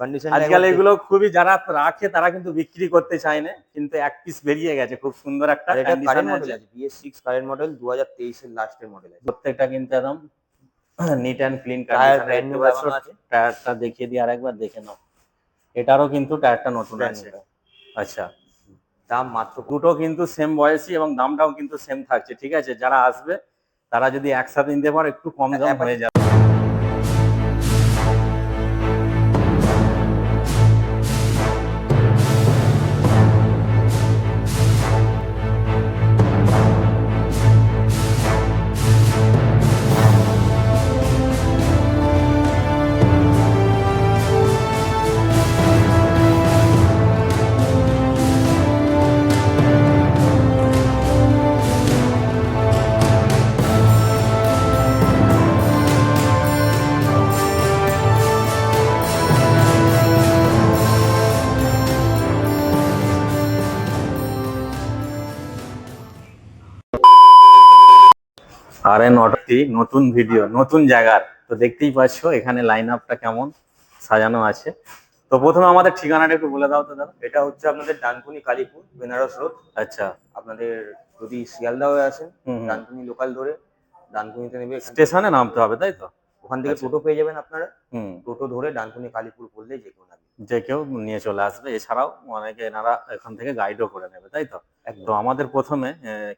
Condition আজকাল এগুলো খুবই যারা রাখে তারা কিন্তু বিক্রি করতে চায় না কিন্তু এক পিস বেরিয়ে গেছে খুব সুন্দর একটা এটা কারেন্ট মডেল আছে। বিএস সিক্স কারেন্ট মডেল দু হাজার তেইশের লাস্টের মডেল আছে। প্রত্যেকটা কিন্তু একদম neat and clean tyre brand new আছে। টায়ারটা দেখিয়ে দিই আরেকবার দেখে নাও। এটারও কিন্তু টায়ারটা নতুন আছে আচ্ছা। দাম মাত্র দুটো কিন্তু সেম বয়সী এবং দামটাও কিন্তু সেম থাকছে ঠিক আছে? যারা আসবে তারা যদি একসাথে নিতে পারো একটু কম দাম হয়ে যাবে। আর এন অটোটি নতুন ভিডিও নতুন জায়গার। তো দেখতেই পাচ্ছ এখানে লাইন আপটা কেমন সাজানো আছে। তো প্রথমে আমাদের ঠিকানাটা একটু বলে দাও তো দাদা। এটা হচ্ছে আপনাদের ডানকুনি কালীপুর বেনারস রোড। আচ্ছা। আপনাদের যদি শিয়ালদা হয়ে আসেন। ডানকুনি লোকাল ধরে ডানকুনিতে নেবে স্টেশনে নামতে হবে তাই তো? ওখান থেকে আচ্ছা। টোটো পেয়ে যাবেন আপনারা। হুম। টোটো ধরে ডানকুনি কালীপুর বললেই যে কেউ যে কেউ নিয়ে চলে আসবে। এছাড়াও অনেকে এনারা এখান থেকে গাইডও করে নেবে তাই তো? তো একদম আমাদের প্রথমে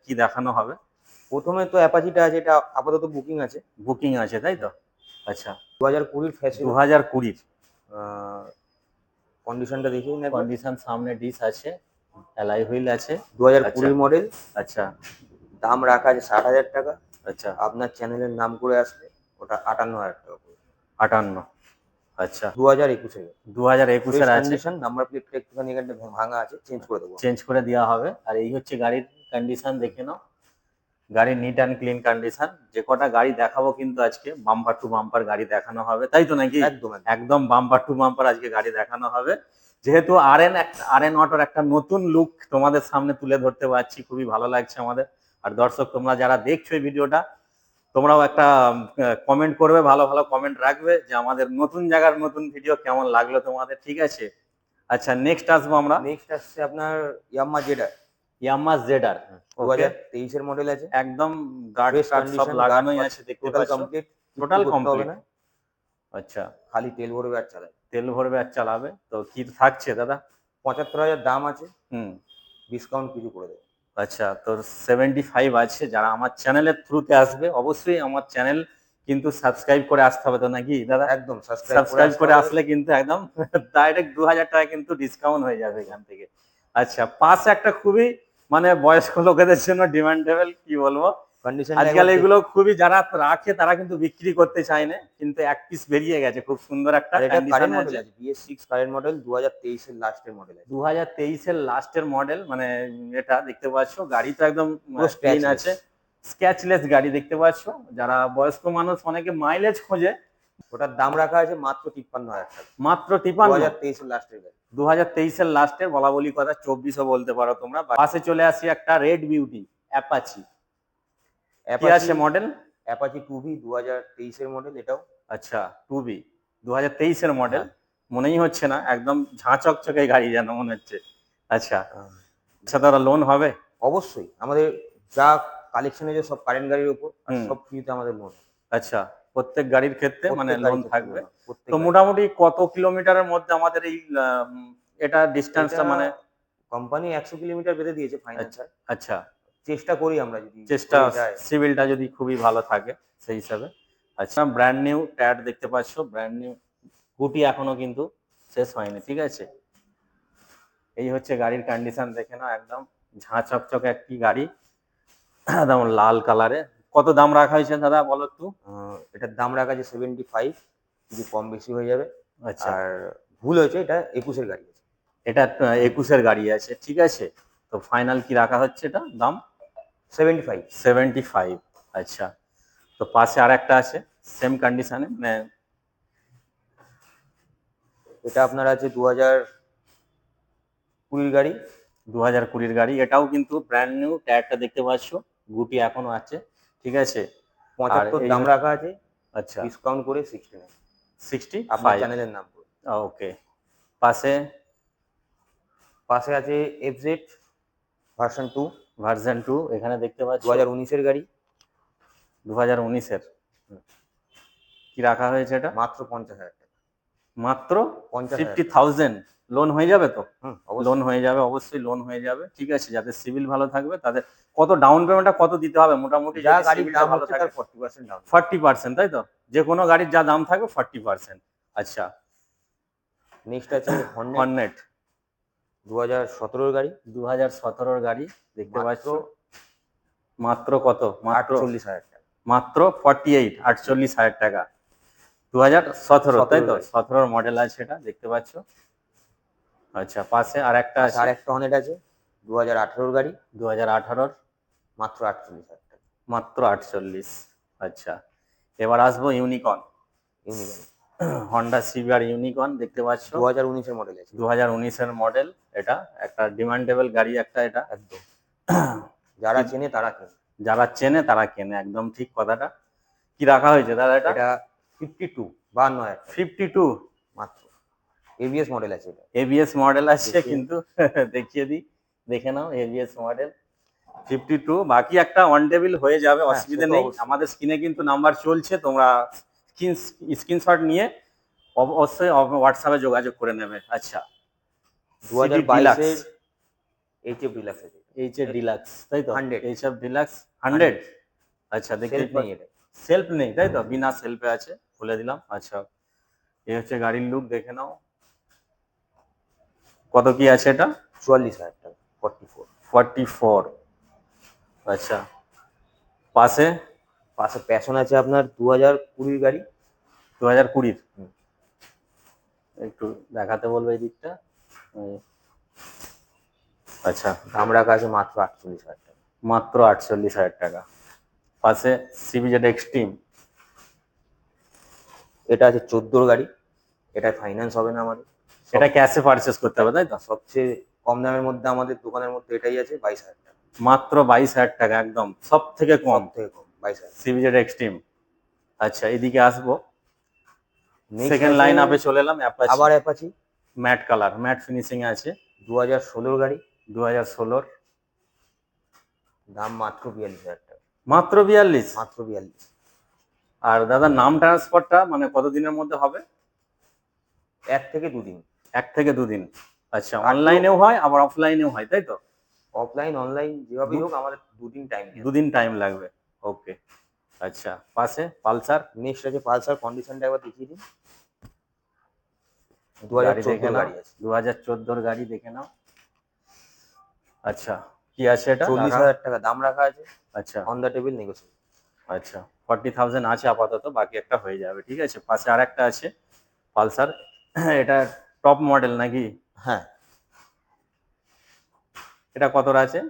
কি দেখানো হবে? প্রথমে তো অ্যাপাচিটা আছে এটা আপাতত বুকিং আছে। বুকিং আছে তাই তো? আচ্ছা। দু হাজার কুড়ির ফ্যাশন দু হাজার কুড়ির? কন্ডিশনটা দেখেই না কন্ডিশন সামনে ডিস আছে অ্যালাই হুইল আছে। দু হাজার আচ্ছা। কুড়ির মডেল আচ্ছা। দাম রাখা আছে ষাট হাজার টাকা। আচ্ছা। আপনার চ্যানেলের নাম করে আসলে ওটা আটান্ন হাজার টাকা আটান্ন। আচ্ছা। দু হাজার একুশে দু হাজার একুশের কন্ডিশন নাম্বার প্লেটটা একটুখানি এখানটা ভাঙা আছে চেঞ্জ করে দেবো। চেঞ্জ করে দেওয়া হবে। আর এই হচ্ছে গাড়ির কন্ডিশন দেখে নাও। গাড়ির নিট অ্যান্ড ক্লিন কন্ডিশন যে কটা গাড়ি দেখাবো কিন্তু আজকে বাম্পার টু বাম্পার গাড়ি দেখানো হবে। তাই তো নাকি? একদম একদম। বাম্পার টু বাম্পার আজকে গাড়ি দেখানো হবে। যেহেতু আর এন আর এন অটোর একটা নতুন লুক তোমাদের সামনে তুলে ধরতে পারছি খুবই ভালো লাগছে আমাদের। আর দর্শক তোমরা যারা দেখছ এই ভিডিওটা তোমরাও একটা কমেন্ট করবে ভালো ভালো কমেন্ট রাখবে যে আমাদের নতুন জায়গার নতুন ভিডিও কেমন লাগল তোমাদের ঠিক আছে? আচ্ছা নেক্সট আসব আমরা। নেক্সট আসছে আপনার ইয়াম্মা জেডার ইয়ামা জেডার দু হাজার তেইশের মডেল আছে। একদম গার্ড Best সব লাগানোই আছে দেখতে টোটাল কমপ্লিট complete। না? আচ্ছা। খালি তেল ভরবে আর চালায়। তেল ভরবে আর চালাবে। তো কি থাকছে দাদা? পঁচাত্তর হাজার দাম আছে। হুম। ডিসকাউন্ট কিছু করে দেবে। আচ্ছা তো সেভেন্টি ফাইভ আছে। যারা আমার চ্যানেলের থ্রুতে আসবে অবশ্যই আমার চ্যানেল কিন্তু সাবস্ক্রাইব করে আসতে হবে তো নাকি দাদা? একদম সাবস্ক্রাইব করে আসলে কিন্তু একদম ডাইরেক্ট দু হাজার টাকা কিন্তু ডিসকাউন্ট হয়ে যাবে এখান থেকে। আচ্ছা পাশে একটা খুবই মানে বয়স্ক লোকেদের জন্য ডিমান্ডেবল কি বলব? কন্ডিশন আজকাল এগুলো খুবই যারা রাখে তারা কিন্তু বিক্রি করতে চায় না কিন্তু এক পিস বেরিয়ে গেছে খুব সুন্দর একটা মডেল আছে আছে বিএস সিক্স কারেন্ট মডেল দু হাজার তেইশের লাস্টের মডেল দু হাজার তেইশের লাস্টের মডেল মানে এটা দেখতে পাচ্ছ গাড়ি তো একদম ক্লিন আছে। স্ক্যাচলেস গাড়ি দেখতে পাচ্ছ। যারা বয়স্ক মানুষ অনেকে মাইলেজ খোঁজে। ওটার দাম রাখা আছে মাত্র তিপ্পান্ন হাজার টাকা। মাত্র দু তিপান্ন হাজার তেইশের লাস্টের গাড়ি দু হাজার তেইশের লাস্টের বলা বলি কথা চব্বিশও বলতে পারো তোমরা। পাশে চলে আসি একটা রেড বিউটি অ্যাপাচি কি আছে মডেল অ্যাপাচি টু ভি দু হাজার তেইশের মডেল এটাও। আচ্ছা টু বি দু হাজার তেইশের মডেল মনেই হচ্ছে না একদম ঝাঁ চকচকে গাড়ি যেন মনে হচ্ছে। আচ্ছা আচ্ছা দাদা লোন হবে? অবশ্যই আমাদের যা কালেকশনে যে সব কারেন্ট গাড়ির উপর সব ফ্রিতে আমাদের লোন আচ্ছা প্রত্যেক গাড়ির ক্ষেত্রে মানে লোন থাকবে। তো মোটামুটি কত কিলোমিটারের মধ্যে আমাদের এই এটা ডিস্টেন্সটা মানে কোম্পানি একশো কিলোমিটার বেঁধে দিয়েছে ফাইন্যান্স আচ্ছা চেষ্টা করি আমরা যদি চেষ্টা সিভিলটা যদি খুবই ভালো থাকে সেই হিসাবে। আচ্ছা ব্র্যান্ড নিউ ট্যাড দেখতে পাচ্ছ। ব্র্যান্ড নিউ গুটি এখনও কিন্তু শেষ হয়নি ঠিক আছে? এই হচ্ছে গাড়ির কন্ডিশন দেখে নাও একদম ঝাঁ চকচকে একটি গাড়ি। একদম লাল কালারে কত দাম রাখা হয়েছে দাদা বলো একটু? এটার দাম রাখা আছে সেভেন্টি ফাইভ যদি কম বেশি হয়ে যাবে। আচ্ছা। আর ভুল হয়েছে এটা একুশের গাড়ি আছে। এটা একুশের গাড়ি আছে ঠিক আছে। তো ফাইনাল কি রাখা হচ্ছে এটা দাম? সেভেন্টি ফাইভ সেভেন্টি ফাইভ আচ্ছা। তো পাশে আর একটা আছে সেম কন্ডিশনে মানে এটা আপনার আছে দু হাজার কুড়ির গাড়ি। দু হাজার কুড়ির গাড়ি এটাও কিন্তু ব্র্যান্ড নিউ টায়ারটা দেখতে পাচ্ছ গুটি এখনও আছে। ঠিক আছে? পঁচাত্তর দাম রাখা আছে। আচ্ছা। ডিসকাউন্ট করে সিক্সটি নাইন সিক্সটি আপনার চ্যানেলের নাম ওকে পাশে? পাশে আছে FZ version two version two এখানে দেখতে পাচ্ছি দু হাজার উনিশের গাড়ি। দু হাজার উনিশের। কি রাখা হয়েছে এটা? মাত্র পঞ্চাশ হাজার টাকা। মাত্র ফিফটি থাউজেন্ড। লোন হয়ে যাবে তো? লোন হয়ে যাবে অবশ্যই লোন হয়ে যাবে। ঠিক আছে যাদের সিভিল ভালো থাকবে তাদের কত ডাউন পেমেন্টটা কত দিতে হবে? মোটামুটি যা গাড়ির দাম হচ্ছে তার ফর্টি পার্সেন্ট তাই তো? যে কোনো গাড়ির যা দাম থাকবে ফর্টি পার্সেন্ট আচ্ছা। নেক্সট আছে হর্নেট দু হাজার সতেরোর গাড়ি। দু হাজার সতেরোর গাড়ি দেখতে পাচ্ছ? মাত্র কত? মাত্র আটচল্লিশ হাজার টাকা। মাত্র ফর্টি এইট আটচল্লিশ হাজার টাকা। দু হাজার সতেরো তাই তো। সতেরোর মডেল আছে এটা দেখতে পাচ্ছ। আচ্ছা পাশে আর একটা আর আছে একটা হনেট আছে দু হাজার আঠেরোর গাড়ি। দু হাজার আঠারোর? মাত্র আটচল্লিশ হাজার টাকা। মাত্র আটচল্লিশ। আচ্ছা এবার আসব Unicorn Unicorn Honda CVR Unicorn দেখতে পাচ্ছ? দু হাজার উনিশের মডেল আছে। দু হাজার উনিশের মডেল এটা একটা ডিমান্ডেবল গাড়ি একটা এটা। একদম। যারা চেনে তারা কেনে। যারা চেনে তারা কেনে একদম ঠিক কথাটা। কি রাখা হয়েছে দাদা এটা ফিফটি টু বান্ন হাজার ফিফটি টু মাত্র এবিএস মডেল আছে এটা। এবিএস মডেল আছে কিন্তু দেখিয়ে দিই দেখে নাও এবিএস মডেল ফিফটি টু বাকি একটা অন টেবিল হয়ে যাবে হ্যাঁ, অসুবিধা নেই। আমাদের স্ক্রিনে কিন্তু নাম্বার চলছে তোমরা স্ক্রিন স্ক্রিনশট নিয়ে অব- অবশ্যই হোয়াটসঅ্যাপে যোগাযোগ করে নেবে। আচ্ছা। দু হাজার বাইশের এইচ এফ ডিলাক্স আছে এইচ এর ডিলাক্স তাই তো? 100 এইচ এফ ডিলাক্স হান্ড্রেড আচ্ছা এটা। সেলফ নেই তাই তো? বিনা সেলফে আছে। খুলে দিলাম। আচ্ছা এই হচ্ছে গাড়ির লুক দেখে নাও। কত কি আছে এটা? চুয়াল্লিশ হাজার টাকা ফর্টি ফোর ফর্টি ফোর আচ্ছা পাশে? পাশে প্যাশন আছে আপনার দু হাজার কুড়ির গাড়ি। দু হাজার কুড়ির একটু দেখাতে বলব এই দিকটা। আচ্ছা দাম রাখা আছে মাত্র আটচল্লিশ হাজার টাকা। মাত্র আটচল্লিশ হাজার টাকা। পাশে সিবিজেড এক্সট্রিম এটা আছে চোদ্দোর গাড়ি। এটা ফাইন্যান্স হবে না আমাদের। এটা ক্যাশে পারচেস করতে হবে তাই তো? সবচেয়ে কম দামের মধ্যে আমাদের দোকানের মধ্যে এটাই আছে বাইশ হাজার টাকা। মাত্র বাইশ হাজার টাকা একদম। সব থেকে কম? থেকে কম বাইশ হাজার সিবিজেড এক্সট্রিম আচ্ছা এদিকে আসব। সেকেন্ড লাইন আপে চলে এলাম অ্যাপাচি আবার Apache matte colour matte finishing আছে। দু হাজার ষোলোর গাড়ি। দু হাজার ষোলোর। দাম মাত্র বিয়াল্লিশ হাজার টাকা। মাত্র বিয়াল্লিশ? মাত্র বিয়াল্লিশ। আর দাদা নাম ট্রান্সফারটা মানে কতদিনের মধ্যে হবে? এক থেকে দুদিন। এক থেকে দুদিন। আচ্ছা অনলাইনেও হয় আবার অফলাইনেও হয় তাই তো? অফলাইন অনলাইন যেভাবেই হোক আমাদের দুদিন টাইম দুদিন টাইম লাগবে। ওকে আচ্ছা পাশে পালসার? নেক্সট আছে পালসার কন্ডিশনটা একবার দেখিয়ে দিন। দু হাজার দেখে চোদ্দোর নাও। গাড়ি দু হাজার চোদ্দোর গাড়ি দেখে নাও। আচ্ছা কি আছে এটা? চল্লিশ হাজার টাকা দাম রাখা আছে। আচ্ছা। অন দ্য টেবিল নেগোসিয়েবল আচ্ছা ফর্টি থাউজেন্ড আছে আপাতত বাকি একটা হয়ে যাবে ঠিক আছে? পাশে আর একটা আছে পালসার। এটা টপ মডেল নাকি? হ্যাঁ। এটা কতর আছে?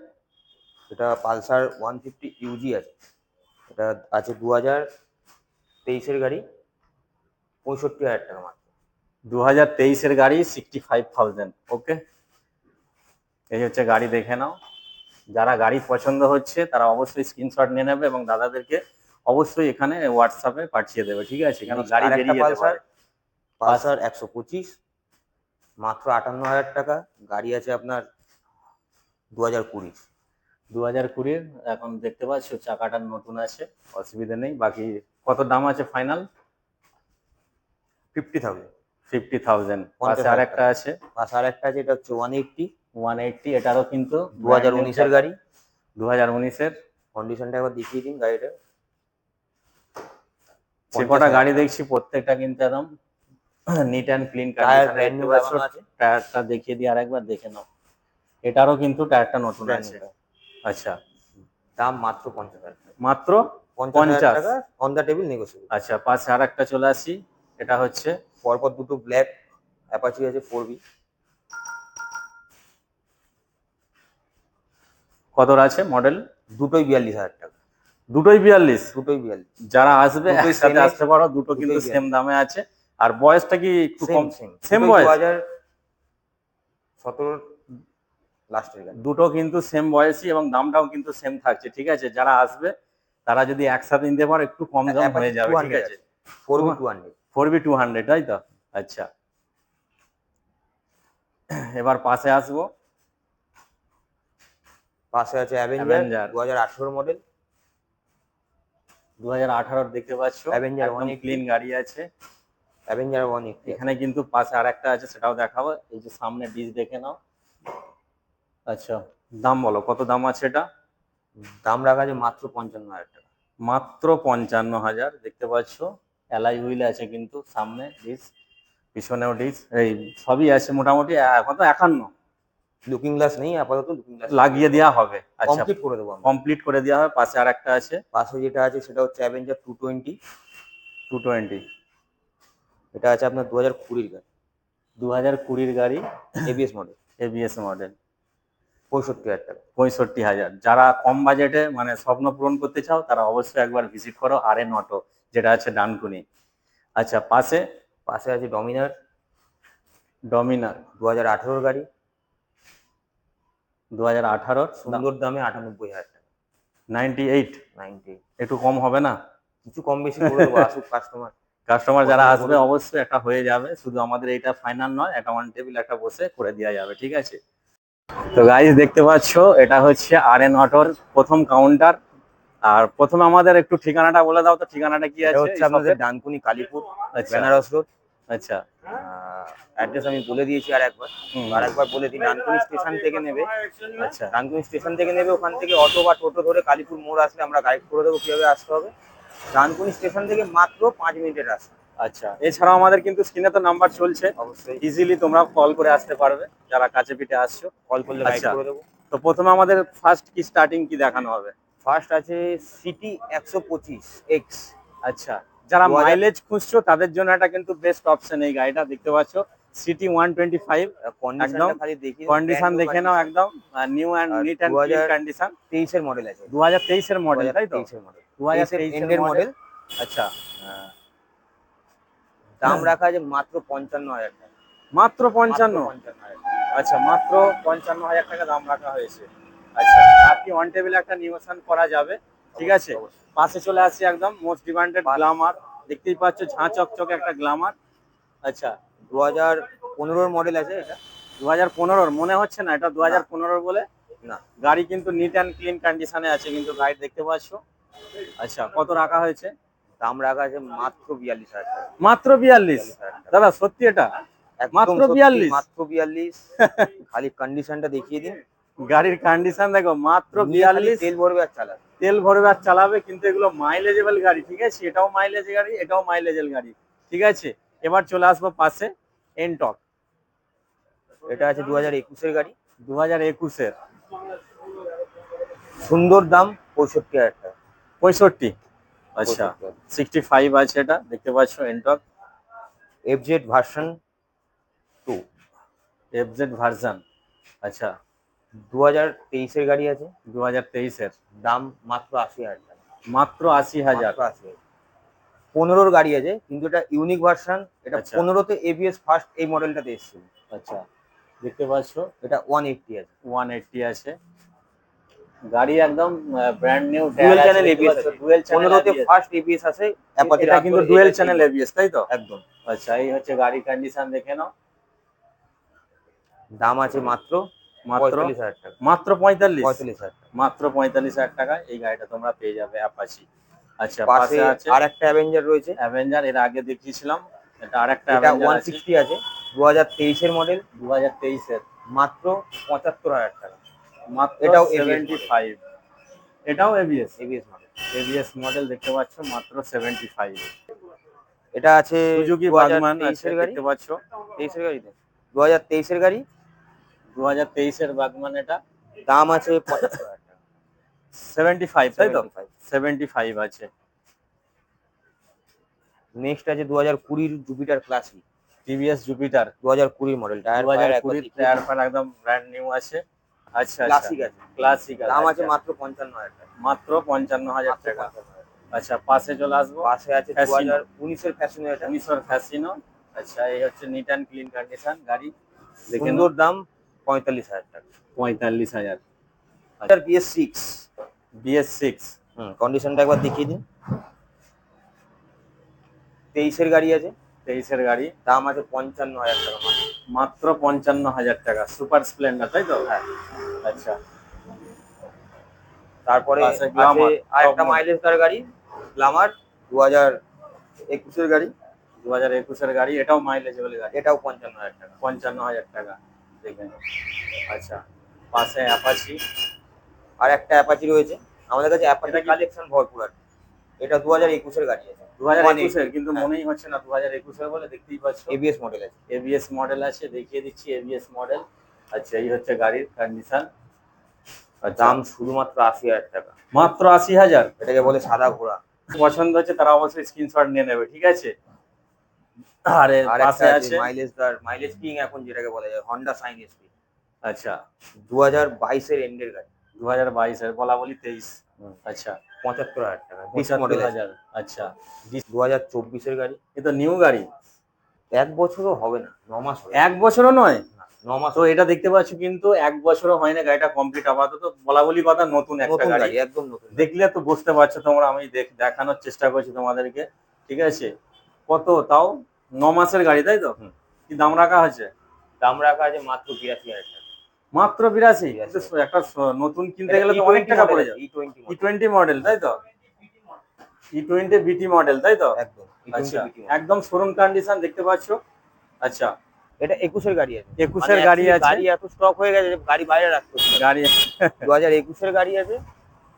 এটা পালসার ওয়ান ফিফটি ইউজি আছে। এটা আছে দু হাজার তেইশের গাড়ি পঁয়ষট্টি হাজার টাকা মাত্র। দু হাজার তেইশের গাড়ি সিক্সটি ফাইভ থাউজেন্ড ওকে এই হচ্ছে গাড়ি দেখে নাও। যারা গাড়ি পছন্দ হচ্ছে তারা অবশ্যই স্ক্রিনশট নিয়ে নেবে এবং দাদাদেরকে অবশ্যই এখানে হোয়াটসঅ্যাপে পাঠিয়ে দেবে ঠিক আছে? কেন গাড়ি বেরিয়ে যেতে পালসার? পারে। পালসার? একশো পঁচিশ মাত্র আটান্ন হাজার টাকা গাড়ি আছে আপনার দু হাজার কুড়ি। দু হাজার কুড়ির এখন দেখতে পাচ্ছ চাকাটা নতুন আছে অসুবিধা নেই বাকি কত দাম আছে final fifty thousand fifty thousand পাশে আর একটা আছে। পাশে আর একটা আছে এটা হচ্ছে ওয়ান এইটটি ওয়ান এইটটি এটারও কিন্তু দু হাজার উনিশের গাড়ি। দু হাজার উনিশের কন্ডিশনটা একবার দেখিয়ে দিন গাড়িটা। যে কটা গাড়ি দেখছি প্রত্যেকটা কিন্তু একদম neat and clean tyre brand new আছে। টায়ারটা দেখিয়ে দিয়ে আরেকবার দেখে নাও। এটারও কিন্তু টায়ারটা নতুন আছে। আচ্ছা। দাম মাত্র পঞ্চাশ মাত্র পঞ্চাশ অন দ্য টেবিল নেগোসিয়েবল আচ্ছা পাশে আর একটা চলে আসি। এটা হচ্ছে পরপর দুটো ব্ল্যাক অ্যাপাচি আছে ফোর বি কতর আছে মডেল দুটোই বিয়াল্লিশ হাজার টাকা। দুটোই বিয়াল্লিশ? দুটোই বিয়াল্লিশ। যারা আসবে একসাথে আসতে পারো দুটো কিন্তু সেম দামে আছে। আর বয়সটা কি একটু কম? সেম সেম বয়স? দু হাজার সতেরো লাস্টের দুটো কিন্তু সেম বয়সী এবং দামটাও কিন্তু সেম থাকছে ঠিক আছে? যারা আসবে তারা যদি একসাথে নিতে পারো একটু কম দাম হয়ে যাবে ঠিক আছে? Four V two hundred four V two hundred তাই তো? আচ্ছা। এবার পাশে আসব। পাশে আছে। অ্যাভেঞ্জার দু হাজার আঠেরো মডেল দু হাজার আঠারোর দেখতে পাচ্ছ। অ্যাভেঞ্জার অনেক 180 ক্লিন গাড়ি আছে। অ্যাভেঞ্জার অনেক এখানে কিন্তু পাশে আরেকটা আছে সেটাও দেখাবো। এই যে সামনে ডিশ দেখে নাও। আচ্ছা দাম বলো কত দাম আছে এটা? দাম রাখা আছে মাত্র পঞ্চান্ন হাজার টাকা। মাত্র পঞ্চান্ন হাজার দেখতে পাচ্ছ। এলাই হুইল আছে কিন্তু সামনে ডিস পিছনেও ডিস এই সবই আছে মোটামুটি এ- কত একান্ন। লুকিং গ্লাস নেই আপাতত লুকিং গ্লাস লাগিয়ে দেওয়া হবে। আচ্ছা কমপ্লিট করে দেবো কমপ্লিট করে দেওয়া হবে পাশে আরেকটা আছে। পাশে যেটা আছে সেটা হচ্ছে Avenger two twenty two twenty এটা আছে আপনার দু হাজার কুড়ির গাড়ি। দু হাজার কুড়ির গাড়ি এবিএস মডেল এবিএস মডেল পঁয়ষট্টি হাজার টাকা। পঁয়ষট্টি হাজার। যারা কম বাজেটে মানে স্বপ্ন পূরণ করতে চাও তারা অবশ্যই একবার ভিজিট করো আর এন অটো যেটা আছে ডানকুনি। আচ্ছা পাশে? পাশে আছে ডমিনার ডমিনার দু হাজার আঠেরোর গাড়ি। দু হাজার আঠারোর সুন্দর দামে আটানব্বই হাজার টাকা। Ninety eight. নাইনটি একটু কম হবে না? কিছু কম বেশি করে দেবো আসুক কাস্টমার কাস্টমার যারা আসবে অবশ্যই একটা হয়ে যাবে। শুধু আমাদের এইটা ফাইনাল নয় একটা ওয়ান টেবিল একটা বসে করে দেওয়া যাবে ঠিক আছে? তো গাইজ দেখতে পাচ্ছ এটা হচ্ছে আর এন অটোর প্রথম কাউন্টার আর প্রথমে আমাদের একটু ঠিকানাটা বলে দাও তো ঠিকানাটা কি আছে হচ্ছে আপনাদের ডানকুনি কালীপুর? আচ্ছা। বেনারস রোড। আচ্ছা। অ্যাড্রেস আমি বলে দিয়েছি আর একবার। আর একবার বলে দিই ডানকুনি স্টেশন থেকে নেবে। আচ্ছা। ডানকুনি স্টেশন থেকে নেবে ওখান থেকে অটো বা টোটো ধরে কালীপুর মোড় আসলে আমরা গাইড করে দেবো কীভাবে আসতে হবে। ডানকুনি স্টেশন থেকে মাত্র পাঁচ মিনিটের রাস্তা। আচ্ছা। এছাড়াও আমাদের কিন্তু স্ক্রিনে তো নাম্বার চলছে। অবশ্যই। ইজিলি তোমরা কল করে আসতে পারবে। যারা কাছে পিঠে আসছো কল করলে গাইড আচ্ছা। করে দেবো। তো প্রথমে আমাদের ফার্স্ট কি স্টার্টিং কি দেখানো হবে? ফার্স্ট আছে সিটি একশো পঁচিশ এক্স আচ্ছা। যারা মাইলেজ খুঁজছো তাদের জন্য এটা কিন্তু বেস্ট অপশন এই গাড়িটা। দেখতে পাচ্ছ? সিটি ওয়ান টোয়েন্টি ফাইভ একদম। কন্ডিশন দেখে নাও একদম। New and neat and 2000 condition তেইশের মডেল আছে। দু হাজার তেইশের মডেল তাই তো? তেইশের মডেল দু হাজার তেইশের তেইশের মডেল আচ্ছা। দাম রাখা আছে মাত্র পঞ্চান্ন হাজার টাকা। মাত্র পঞ্চান্ন। আচ্ছা মাত্র পঞ্চান্ন হাজার টাকা দাম রাখা হয়েছে। আচ্ছা আপনি ওয়ান টেবিল একটা নিউশন করা যাবে। ঠিক আছে? পাশে চলে আসছি একদম মোস্ট ডিমান্ডেড। গ্লামার দেখতেই পাচ্ছ ঝাঁ চকচকে একটা গ্লামার আচ্ছা দু হাজার পনেরোর মডেল আছে এটা। দু হাজার পনেরোর মনে হচ্ছে না এটা দু হাজার পনেরোর বলে। না গাড়ি কিন্তু নিট অ্যান্ড ক্লিন কন্ডিশনে আছে কিন্তু গাড়ি দেখতে পাচ্ছ। আচ্ছা কত রাখা হয়েছে? দাম রাখা আছে মাত্র বিয়াল্লিশ হাজার মাত্র বিয়াল্লিশ? বিয়াল্লিশ। দাদা সত্যি এটা? মাত্র 42? মাত্র বিয়াল্লিশ। খালি কন্ডিশনটা দেখিয়ে দিন। গাড়ির কন্ডিশন দেখো মাত্র বিয়াল্লিশ। তেল ভরবে আর চালাবে। তেল ভরবে আর চালাবে কিন্তু এগুলো মাইলেজেবল গাড়ি ঠিক আছে? এটাও মাইলেজ গাড়ি এটাও মাইলেজের গাড়ি ঠিক আছে? এবার চলে আসব পাশে এনটক এটা আছে দু হাজার একুশের গাড়ি। দু হাজার একুশের। সুন্দর দাম পঁয়ষট্টি হাজার টাকা। পঁয়ষট্টি। আচ্ছা। সিক্সটি ফাইভ আছে এটা দেখতে পাচ্ছ Ntorq FZ version two FZ version আচ্ছা। দু হাজার তেইশের গাড়ি আছে। দু হাজার তেইশের। দাম মাত্র আশি হাজার টাকা। মাত্র আশি হাজার। আশি হাজার। পনেরোর গাড়ি আছে কিন্তু এটা ইউনিক ভার্সন এটা আচ্ছা। পনেরোতে এবিএস ফার্স্ট এই মডেলটাতে এসেছিল আচ্ছা দেখতে পাচ্ছ? এটা ওয়ান এইটটি আছে। ওয়ান এইটটি আছে। গাড়ি একদম brand new dual channel ABS dual পনেরোতে চ্যানেল ফার্স্ট এবিএস আছে Apache এটা কিন্তু ডুয়েল চ্যানেল এবিএস তাই তো? একদম। আচ্ছা এই হচ্ছে গাড়ি কন্ডিশন দেখে নাও। দাম আছে মাত্র মাত্র পঁয়তাল্লিশ হাজার টাকা। মাত্র পঁয়তাল্লিশ? পঁয়তাল্লিশ হাজার টাকা। মাত্র পঁয়তাল্লিশ হাজার টাকায় এই গাড়িটা তোমরা পেয়ে যাবে অ্যাপাচি আচ্ছা পাশে আছে। আর একটা অ্যাভেঞ্জার রয়েছে। অ্যাভেঞ্জার এর আগে দেখিয়েছিলাম। এটা আরেকটা এটা অ্যাভেঞ্জার ওয়ান আছে সিক্সটি আছে। দু হাজার তেইশের মডেল দু হাজার তেইশের। মাত্র পঁচাত্তর হাজার টাকা। মাত্র এটাও সেভেন্টি ফাইভ এটাও ABS ABS model ABS model দেখতে পাচ্ছ মাত্র সেভেন্টি ফাইভ এটা আছে সুজুকি বাগমান এর গাড়ি। দেখতে পাচ্ছ। তেইশের গাড়িতে দু হাজার তেইশের গাড়ি। দু হাজার তেইশের বাগমান এটা। দাম আছে পঁচাত্তর সেভেন্টি ফাইভ তাই তো? Seventy five. আছে। নেক্সট আছে দু হাজার কুড়ির জুপিটার ক্লাসিক টিভিএস জুপিটার দু হাজার কুড়ির মডেল টায়ার দু হাজার কুড়ির টায়ার ফায়ার একদম ব্র্যান্ড নিউ আছে। আচ্ছা ক্লাসিক আছে। ক্লাসিক দাম আছে মাত্র পঞ্চান্ন হাজার টাকা। মাত্র পঞ্চান্ন হাজার টাকা। আচ্ছা পাশে চলে আসব। পাশে আছে দু হাজার উনিশের ফ্যাশন এটা। উনিশশোর ফ্যাসিনো আচ্ছা এই হচ্ছে নিট অ্যান্ড ক্লিন কন্ডিশন গাড়ি। সুন্দর দাম পঁয়তাল্লিশ হাজার টাকা। পঁয়তাল্লিশ হাজার। হাজার বিএস সিক্স বিএস সিক্স হুম কন্ডিশনটা একবার দেখিয়ে দিন। তেইশের গাড়ি আছে। তেইশের গাড়ি। দাম আছে পঞ্চান্ন হাজার টাকা মাত্র। পঞ্চান্ন হাজার টাকা। সুপার স্প্লেন্ডার তাই তো? হ্যাঁ। আচ্ছা। তারপরে আছে Glamour, আর একটা top মাইলেজ তার গাড়ি গ্লামার দু হাজার একুশের গাড়ি। দু হাজার একুশের গাড়ি এটাও মাইলেজেবল গাড়ি। এটাও পঞ্চান্ন হাজার টাকা। পঞ্চান্ন হাজার টাকা। দেখবেন আচ্ছা। পাশে অ্যাপাচি আর একটা অ্যাপাচি রয়েছে। আমাদের কাছে অ্যাপাচি কালেকশন ভরপুর আছে এটা দু হাজার একুশের গাড়ি আছে। দু হাজার 180 একুশের কিন্তু হ্যাঁ। মনেই হচ্ছে না দু হাজার একুশের বলে দেখতেই পাচ্ছ। এবিএস মডেল আছে। এবিএস মডেল আছে দেখিয়ে দিচ্ছি এবিএস মডেল আচ্ছা এই হচ্ছে গাড়ির কন্ডিশন দাম শুধুমাত্র আশি হাজার টাকা। মাত্র আশি হাজার? এটাকে বলে সাদা ঘোড়া। পছন্দ হচ্ছে তারা অবশ্যই স্ক্রিনশট নিয়ে নেবে ঠিক আছে? আরে আর পাশে আছে মাইলেজ তার মাইলেজ কিং এখন যেটাকে বলা যায় হন্ডা সাইন এসপি আচ্ছা। দু হাজার বাইশের এন্ডের গাড়ি। দু হাজার বাইশের বলা বলি তেইশ। আচ্ছা পঁচাত্তর হাজার টাকা পঁচাত্তর হাজার। আচ্ছা। দু হাজার চব্বিশের গাড়ি। এ তো নিউ গাড়ি। এক বছরও হবে না ন মাস এক বছরও নয়? ন মাস তো এটা দেখতে পাচ্ছ কিন্তু এক বছরও হয় না গাড়িটা কমপ্লিট আপাতত বলা বলি কথা নতুন একটা গাড়ি। একদম নতুন দেখলে তো বুঝতে পারছ তোমরা আমি দেখ- দেখানোর চেষ্টা করছি তোমাদেরকে। ঠিক আছে? কত তাও? ন মাসের গাড়ি তাই তো? কি দাম রাখা হয়েছে দাম রাখা আছে মাত্র বিরাশি হাজার টাকা। মাত্র বিরাশি। একটা নতুন কিনতে গেলে তো অনেক টাকা পড়ে যাবে ই টোয়েন্টি মডেল তাই তো? ই টোয়েন্টি বিটি মডেল তাই তো? একদম আচ্ছা একদম শোরুম কন্ডিশন দেখতে পাচ্ছ? আচ্ছা। এটা একুশের গাড়ি আছে। একুশের মানে গাড়ি আছে। গাড়ি এত স্টক হয়ে গেছে গাড়ি বাইরে রাখতে গাড়ি দু হাজার একুশের গাড়ি আছে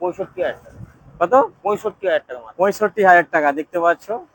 পঁয়ষট্টি হাজার টাকা। কত? পঁয়ষট্টি হাজার টাকা পঁয়ষট্টি হাজার টাকা দেখতে পাচ্ছ?